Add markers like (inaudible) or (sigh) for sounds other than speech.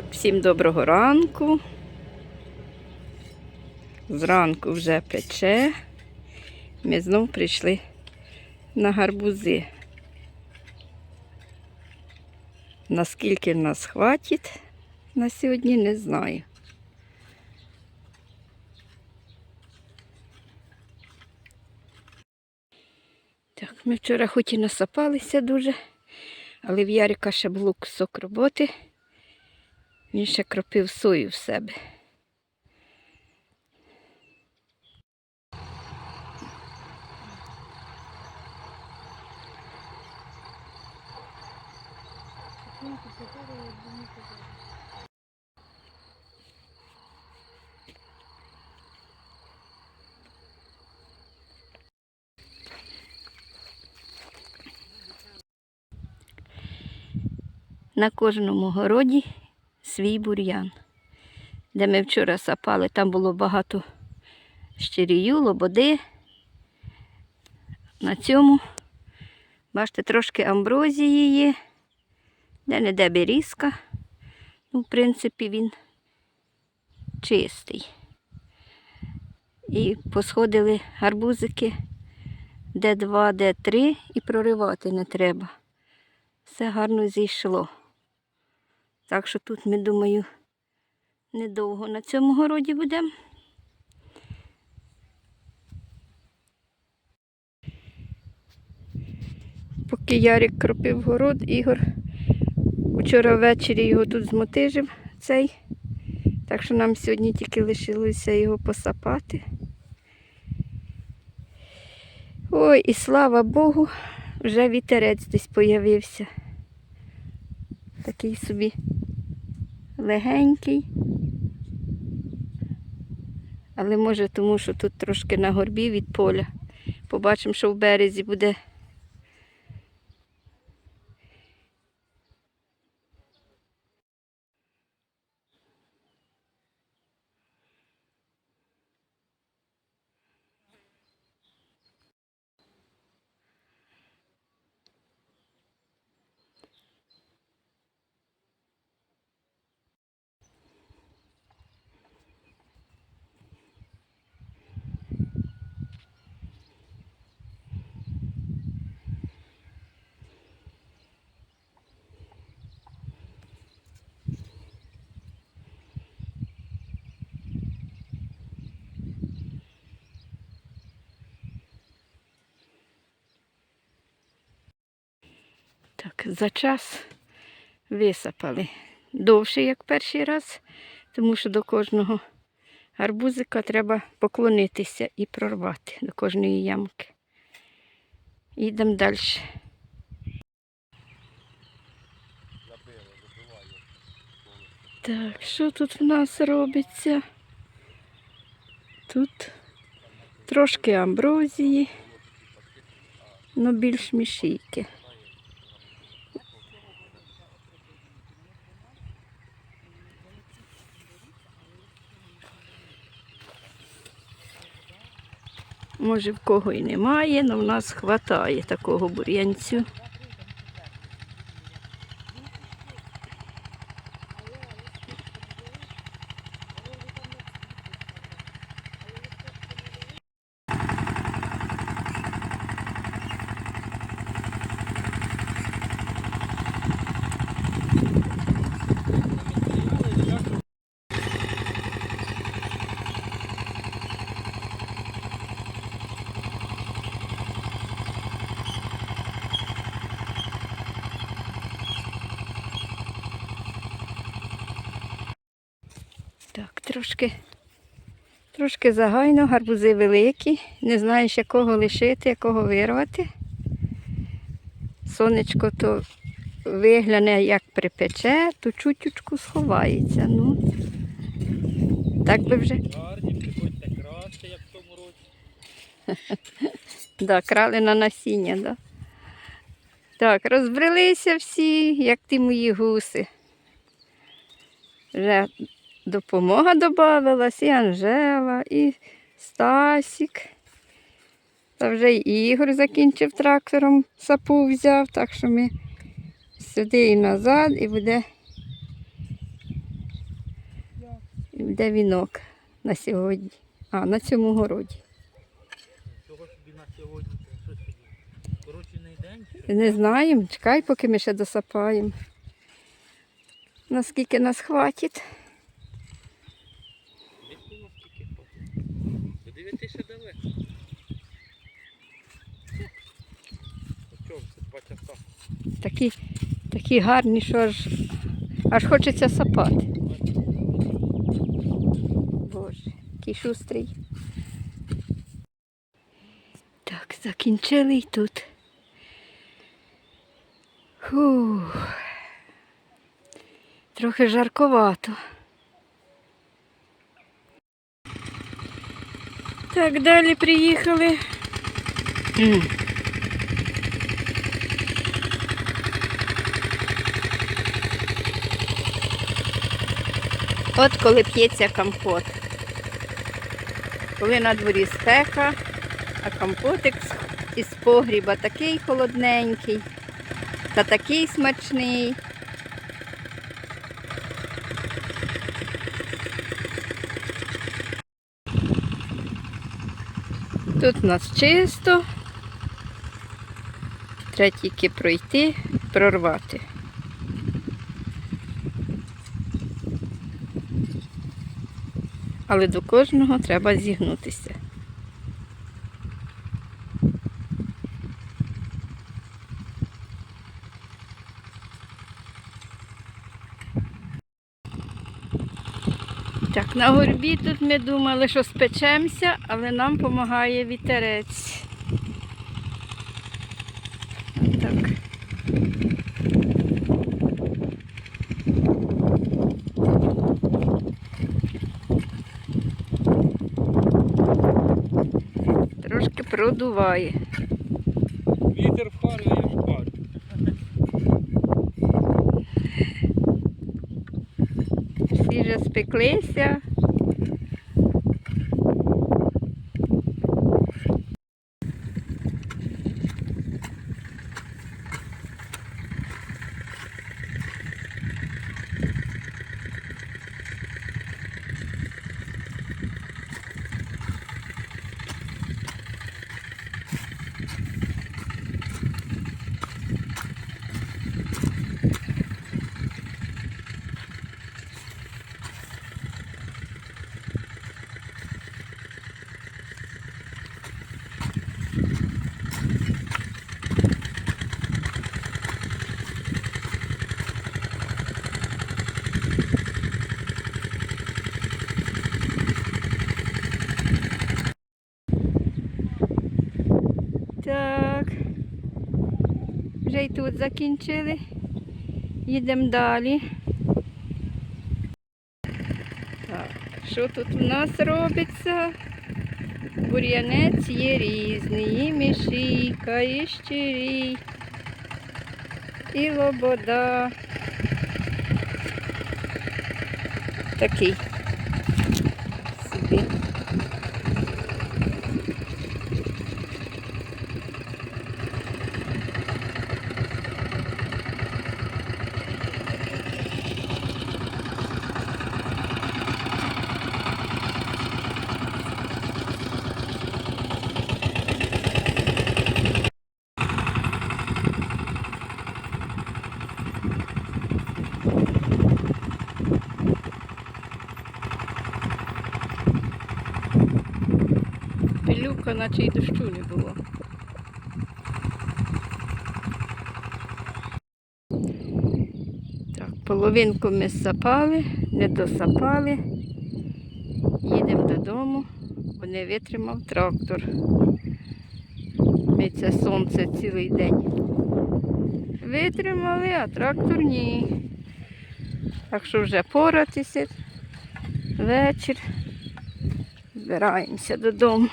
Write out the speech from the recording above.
Так, всім доброго ранку. Зранку вже пече. Ми знов прийшли на гарбузи. Наскільки нас хватить на сьогодні, не знаю. Так, ми вчора хоч і насапалися дуже, але в Ярика ще було кусок роботи. Він ще кропив сою в себе. На кожному городі свій бур'ян. Де ми вчора сапали, там було багато щирію, лободи. На цьому, бачите, трошки амброзії є, де-не-де берізка. Ну, в принципі, він чистий. І посходили гарбузики де два, де три, і проривати не треба. Все гарно зійшло. Так що тут, ми думаю, недовго на цьому городі будемо. Поки Ярик кропив город, Ігор вчора ввечері його тут змотижив цей. Так що нам сьогодні тільки лишилося його посапати. Ой, і слава Богу, вже вітерець десь появився. Такий собі легенький. Але може тому, що тут трошки на горбі від поля. Побачимо, що в березі буде. Так, за час висапали. Довше, як перший раз, тому що до кожного гарбузика треба поклонитися і прорвати до кожної ямки. Йдемо далі. Так, що тут в нас робиться? Тут трошки амброзії, але більш мішійки. Може, в кого і немає, але в нас вистачає такого бур'янцю. Так, трошки, трошки загайно, гарбузи великі. Не знаєш, якого лишити, якого вирвати. Сонечко то вигляне, як припече, то чутючку сховається. Ну, так би вже. Гарні, приходьте краще, як в тому році. (laughs) Да, крали на насіння, да. Так, розбрелися всі, як ті мої гуси. Вже допомога додавалась, і Анжела, і Стасік. Та вже і Ігор закінчив трактором, сапу взяв, так що ми сюди і назад, і буде Де вінок на сьогодні? А, на цьому городі. Чого собі на сьогодні? Що собі? Коротший день? чи? Не знаємо, чекай, поки ми ще досапаємо. Наскільки нас хватить. Десь було скільки хватить. До дев'яти ще далеко. О чому це? Два часа. Такі, такі гарні, що аж, аж хочеться сапати. Боже, який шустрий. Так, закінчили й тут. Фух. Трохи жарковато. Так, далі приїхали. М. От коли п'ється компот. Коли на дворі спека, а компотик із погріба такий холодненький та такий смачний. Тут у нас чисто. Треба тільки пройти, прорвати. Але до кожного треба зігнутися. Так, на горбі тут ми думали, що спечемося, але нам допомагає вітерець. Так. Трошки продуває. Вітер впарює, я впарю. Всі вже спеклися. Так. Вже й тут закінчили. Їдемо далі. Так, що тут у нас робиться? Бур'янець є різний, і мішійка, і щирій, і лобода. Такий. Собі. Пилюка, наче й дощу не було. Так, половинку ми сапали, не досапали. Їдемо додому, бо не витримав трактор. Ми це сонце цілий день. Витримали, а трактор ні. Так що вже поратися. Вечір. Збираємося додому.